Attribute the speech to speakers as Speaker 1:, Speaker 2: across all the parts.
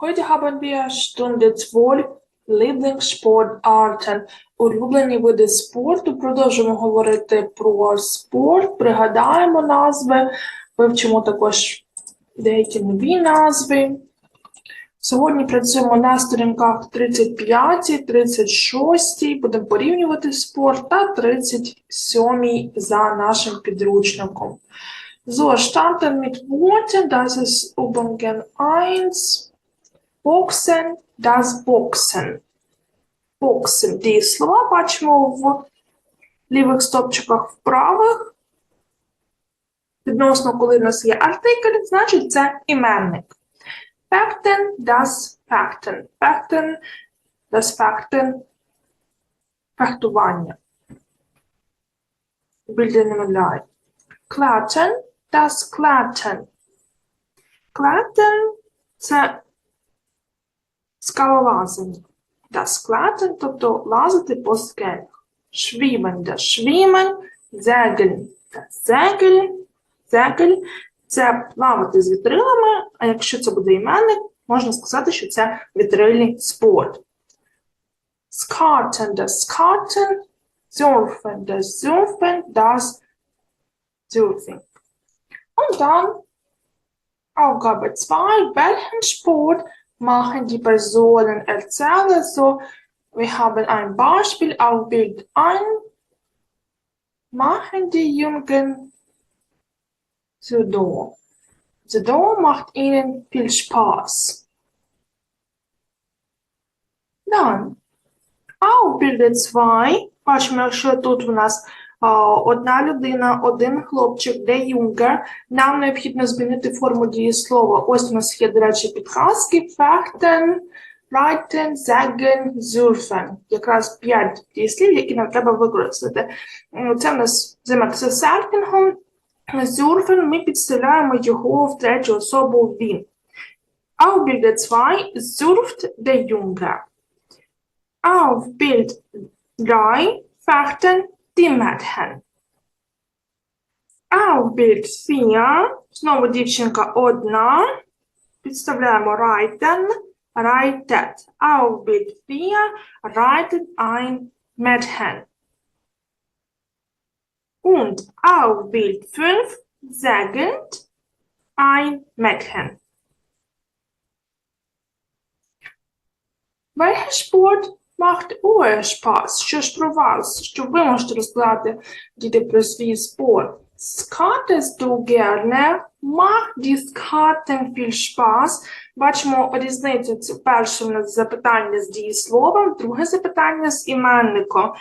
Speaker 1: Heute haben wir Stunde 12 Lieblingssportarten. Улюблені види спорту. Продовжуємо говорити про спорт, пригадаємо назви, вивчимо також деякі нові назви. Сьогодні працюємо на сторінках 35, 36, будемо порівнювати спорт та 37 за нашим підручником. So, starten mit Worten. Das ist Übungen 1. Boxen, das Boxen. Boxen. Дієслова бачимо в лівих стопчиках в правих. Відносно, коли в нас є артикль, значить це іменник. Fechten, das Fechten. Fechten, das Fechten. Фехтування. Білди немовляють. Das Klatten. Klatten – це скалолазання. Das Klatten, тобто лазити по скелях. Schwimmen, das Schwimmen. Segeln, das Segeln. Segeln – це плавати з вітрилами, а якщо це буде іменник, можна сказати, що це вітрильний спорт. Skaten, das Skaten. Surfen, das Surfen. Das Surfing. Und dann Aufgabe 2. Welchen Sport machen die Personen? Erzähle so. Wir haben ein Beispiel auf Bild 1. Machen die Jungen Judo. Judo macht ihnen viel Spaß. Dann auf Bild 2. Was jak się tu u nas одна людина, один хлопчик, де юнгер, нам необхідно змінити форму дієслова. Ось у нас є, до речі, підказки. Fechten, reiten, sagen, surfen. Якраз п'ять дієслів, які нам треба використати. Це в нас займатися серфінгом. Surfen ми підставляємо його в третю особу він. Auf Bild 2 surft der Junge. Auf Bild 3 fechten die Mädchen. Auf Bild 4 знову дівчинка одна. Підставляємо reiten, reitet. Auf Bild 4 reitet ein Mädchen. Und auf Bild 5 segelt ein Mädchen. Welcher Sport macht euch Spaß? Що ж про вас? Що ви можете розказати, діти, про свій спорт? Skatest du gerne? Macht die Skaten viel? Бачимо різницю. Це перше нас запитання з дієсловом, друге запитання з іменником.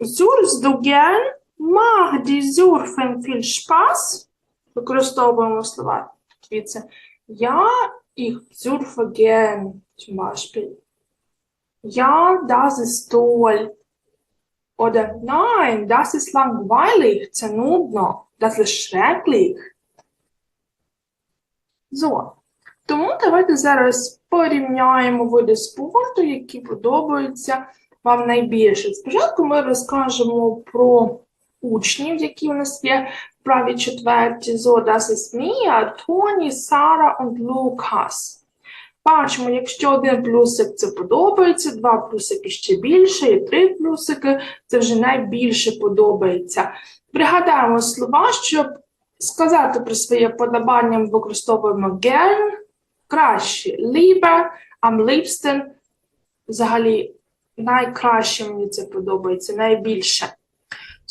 Speaker 1: Surfst du gern? Macht die Surfen viel Spaß? Використовуємо слова. Дивіться. Я їх surfe gern, zum. Ja, das ist toll. Oder nein, das ist langweilig, це das ist schrecklich. So. Тому давайте зараз порівняємо види спорту, які подобаються вам найбільше. Спочатку ми розкажемо про учнів, які у нас є в правій четверті. So, das ist Mia, Тоні, Сара und Лукас. Бачимо, якщо один плюсик це подобається, два плюсики ще більше, і три плюсики це вже найбільше подобається. Пригадаємо слова, щоб сказати про своє подобання, ми використовуємо gern, краще, lieber, am liebsten, взагалі найкраще мені це подобається, найбільше.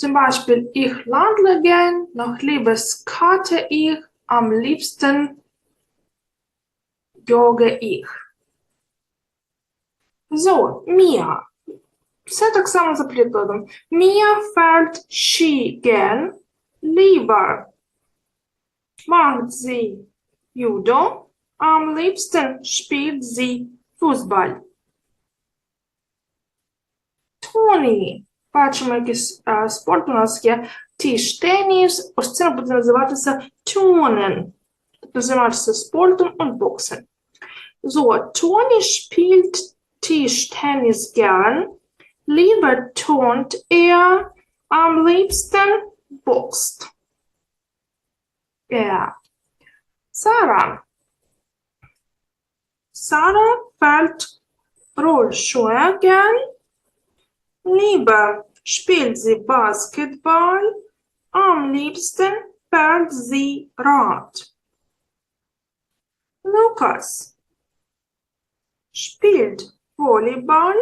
Speaker 1: Zum Beispiel, ich landle gern, noch lieber skate ich, am liebsten jogge ich. So, Mia. Все так само за прикладом. Mia fährt Ski gern. Lieber macht sie Judo. Am liebsten spielt sie Fußball. Tony. Бачимо, якийсь е, спорт у нас є тіш-теніс. Ось це буде називатися тюнен. Тобто займатися спортом und боксен. So, Toni spielt Tischtennis gern. Lieber turnt er, am liebsten boxt. Ja. Sarah. Sarah fällt Rollschuhe gern. Lieber spielt sie Basketball. Am liebsten fährt sie Rad. Lukas spielt Volleyball.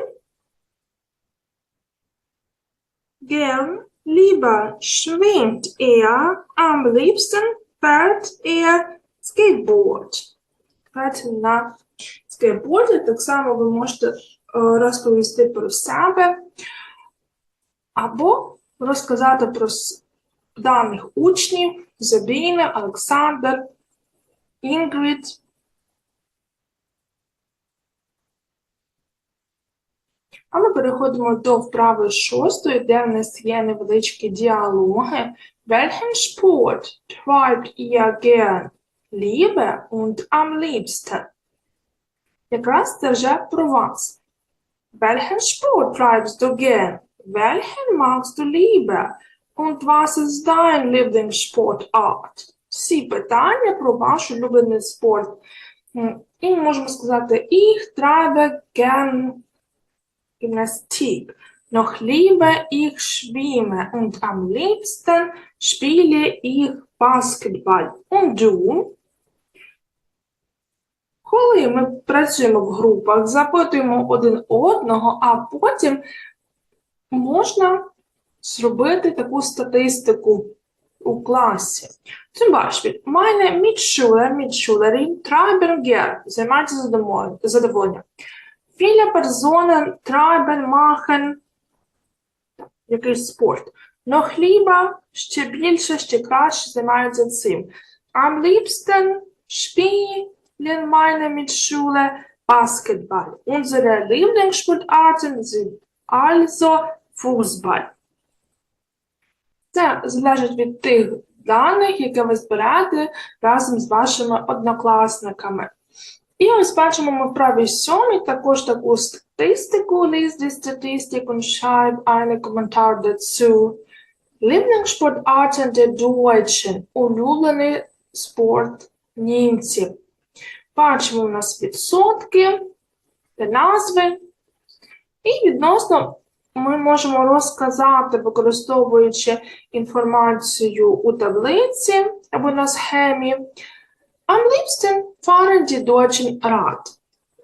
Speaker 1: Gern lieber schwimmt er, am liebsten fährt er Skateboard. Грати на. Так само ви можете розповісти про себе або розказати про даних учнів Забіна, Олександр, Інгрид. А ми переходимо до вправи шостої, де в нас є невеличкі діалоги. Welchen Sport treibt ihr gern? Liebe und am liebsten. Якраз це вже про вас. Welchen Sport treibst du gern? Welchen magst du lieber? Und was ist dein Lieblingssportart? Всі питання про ваш улюблений спорт. І ми можемо сказати, ich treibe gern Gymnastik. Noch lieber ich schwimme und am liebsten ich Basketball. Коли ми працюємо в групах, запитуємо один одного, а потім можна зробити таку статистику у класі. Beispiel, meine Mitschüler, Mitschülerinnen treiben gern, займаються задоволен- задоволенням. Personen treiben, machen якийсь спорт. Noch lieber, ще більше, ще краще займаються цим. Meine Mitschüler Basketball. Unsere Lieblingssportarten sind also Fußball. Це залежить від тих даних, які ви збираєте разом з вашими однокласниками. І ось бачимо ми в правій сьомій також таку статистику. Lies die Statistik und schreib einen Kommentar dazu. Lieblingssportarten der Deutschen. Улюблений спорт німців. Бачимо у нас відсотки та назви. І відносно ми можемо розказати, використовуючи інформацію у таблиці або на схемі. Am liebsten fahren die Deutschen Rad.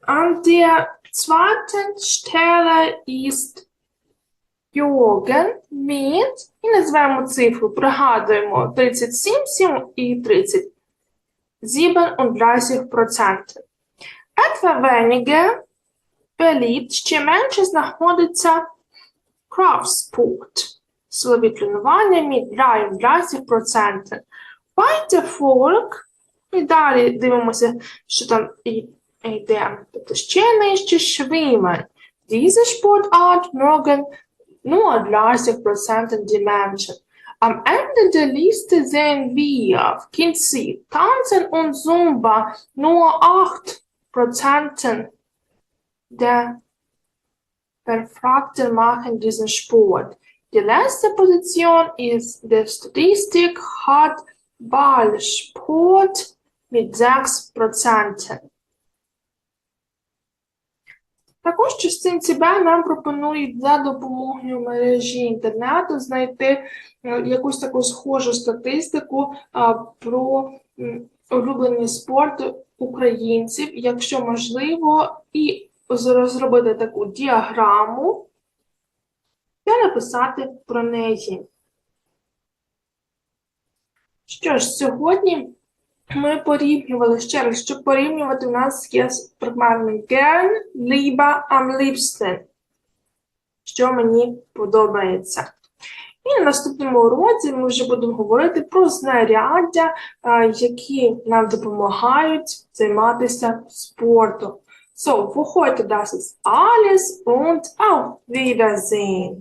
Speaker 1: An der zweiten Stelle ist Jürgen mit, і назвемо цифру, пригадуємо 37 сім і 30. 37%. Etwa weniger beliebt, ще менше знаходиться Kraftsport. Силові тренування mit 33%. Weiter Volk і далі дивимося, що там і- йде. Тобто ще нижче Schwimmen. Diese Sportart mögen nur 30% die Menschen. Am Ende der Liste sehen wir Kinzi, Tanzen und Zumba nur 8% der Befragten machen diesen Sport. Die letzte Position ist der Statistik hat Ballsport mit 6%. Також частинці Б нам пропонують за допомогою мережі інтернету знайти е, якусь таку схожу статистику про м, улюблені спорти українців, якщо можливо, і розробити таку діаграму та написати про неї. Що ж, сьогодні ми порівнювали ще раз, щоб порівнювати, у нас є прикметник gern, lieber, am liebsten, що мені подобається. І на наступному уроці ми вже будемо говорити про знаряддя, які нам допомагають займатися спортом. So, für heute das ist alles und auf Wiedersehen.